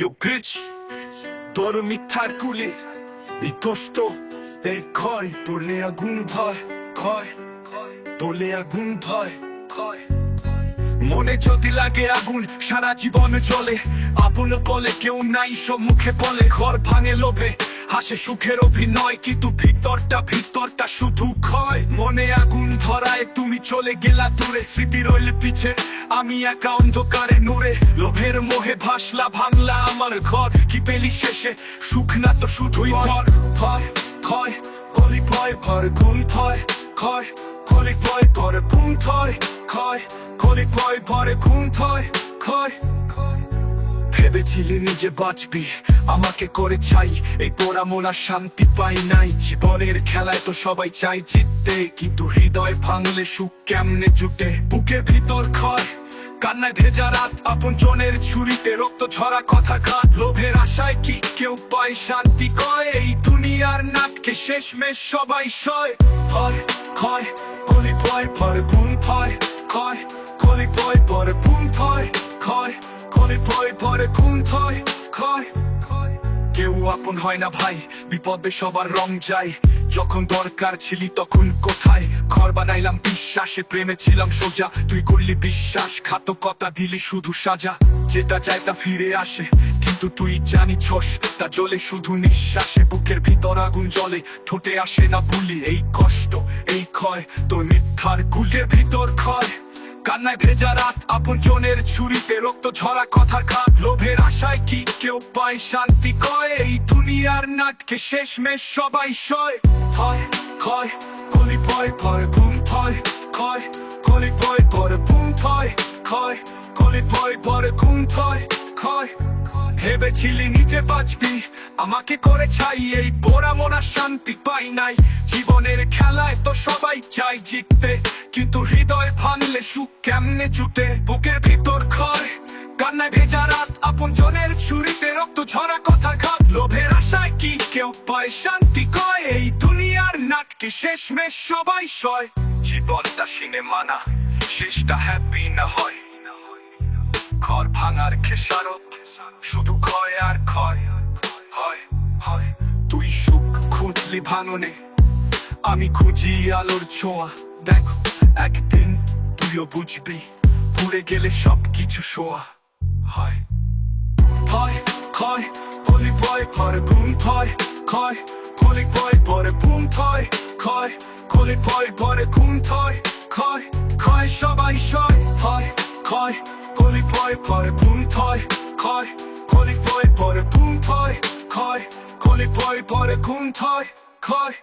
Yo bitch তোর মিথ্যার কুলে এই কষ্ট এই ক্ষয়, তোলে আগুন ধয় ক্ষয়, তোলে আগুন ধয় ক্ষয়। মনে যদি লাগে আগুন, সারা জীবন জ্বলে। আপন বলে কেউ নাই, সব মুখে বলে, ঘর ভাঙে লোভে। হাসে সুখের অভিনয়, কিন্তু ভিতরটা ভিতরটা শুধু ক্ষয়। মনে আগুন ধরায় তুমি চলে গেলা দূরে, স্মৃতি রইল পিছে। আমি একা অন্ধকারে নূরে, লোভের মোহে ভাসলা ভাঙলা আমার ঘর। কি পেলি শেষে? সুখ না তো শুধুই ভর ভয়, ক্ষয় কলি ভয় ভর গুণ থয় ক্ষয় কলি ভয় ভরে গুণ থয় ক্ষয় কলি ভয় ভরে গুণ থয় ক্ষয়। ভেবেছিলি নিজে বাঁচবি, আমাকে করে চাই এই পোড়া মোনা শান্তি পাই নাই। জীবনের খেলায় তো সবাই চাই জিততে, কিন্তু হৃদয় ভাঙলে সুখ কেমনে জুটে? বুকের ভিতর ক্ষয়, কান্নায় ভেজা রাত, আপন জনের ছুরিতে রক্ত ঝরা কথা ঘাত লোভের আশায় কি কেউ পায় শান্তি কয়? এই দুনিয়ার নাটকে শেষমেশ সবাই সয়। ভয়, ক্ষয় কলি ভয় পরে বুন থয় ক্ষয় কলি ভয় পরে বুন থয় ক্ষয় কলি ভয় পরে খুন থয় ক্ষয়। কেউ আপন হয় না ভাই, বিপদে সবার রং যায়। যখন দরকার ছিলি তখন কোথায়? ঘর বানাইলাম বিশ্বাসে, প্রেমে ছিলাম সোজা। তুই করলি বিশ্বাস, ঘাতকতা দিলি শুধু সাজা। যেটা চাই তা ফিরে আসে, কিন্তু তুই জানি ছস তা জ্বলে শুধু নিঃশ্বাসে, বুকের ভিতর আগুন জ্বলে। ঠোঁটে আসে না ভুলি এই কষ্ট, এই ক্ষয়, তোর মিথ্যার গুলের ভিতর ক্ষয়। কান্নায় ভেজা রাত আপন জনের ছুরিতে রক্ত ঝরা কথা খাত। লোভের আশায় কি কেউ পায় শান্তি? কয়, এই দুনিয়ার নাটকে শেষমেশ সবাই সয়। থয়, ক্ষয়, কলি ভয় পরে ঘুম থয়। ক্ষয়, কলি ভয় পরে ঘুম থয়। ক্ষয়, কলি ভয় পরে ঘুম থয়। ক্ষয়, ভেবেছিলি নিজে বাঁচবি? আমাকে করে চাই এই পোড়া মোনা শান্তি পাই নাই। জীবনের খেলায় তো সবাই চাই জিততে। কিন্তু হৃদয় ভাঙলে সুখ কেমনে জুটে? বুকের ভিতর ক্ষয়, কান্নায় ভেজা রাত, আপন জনের ছুরিতে রক্ত ঝরা কথা ঘাত। লোভের আশায় কি কেউ পায় শান্তি কয়? এই দুনিয়ার নাটকে শেষমেশ সবাই সয়। জীবনটা সিনেমা না, শেষটা হ্যাপি না হয়। ঘর ভাঙার খেসারত, শুধু ক্ষয় আর ক্ষয়। হয় হয়, তুই সুখ খুঁজলি ভাঙনে। আমি খুঁজি আলোর ছোঁয়া। দেখো, একদিন তুইও বুঝবি পুড়ে গেলে সব কিছু শোয়া। হয়, থয়, ক্ষয় কলি ভয় পরে বুম থয়, ক্ষয় কলি ভয় পরে বুম থয়, ক্ষয় কলি ভয় পরে ঘুম থয়, ক্ষয় ক্ষয়, সবাই সয়। থয়, ক্ষয় কলি ভয় পরে বুম থয়, ক্ষয় কলি ভয় পরে বুম থয়, ক্ষয় কলি ভয় পরে ঘুম থয়, ক্ষয়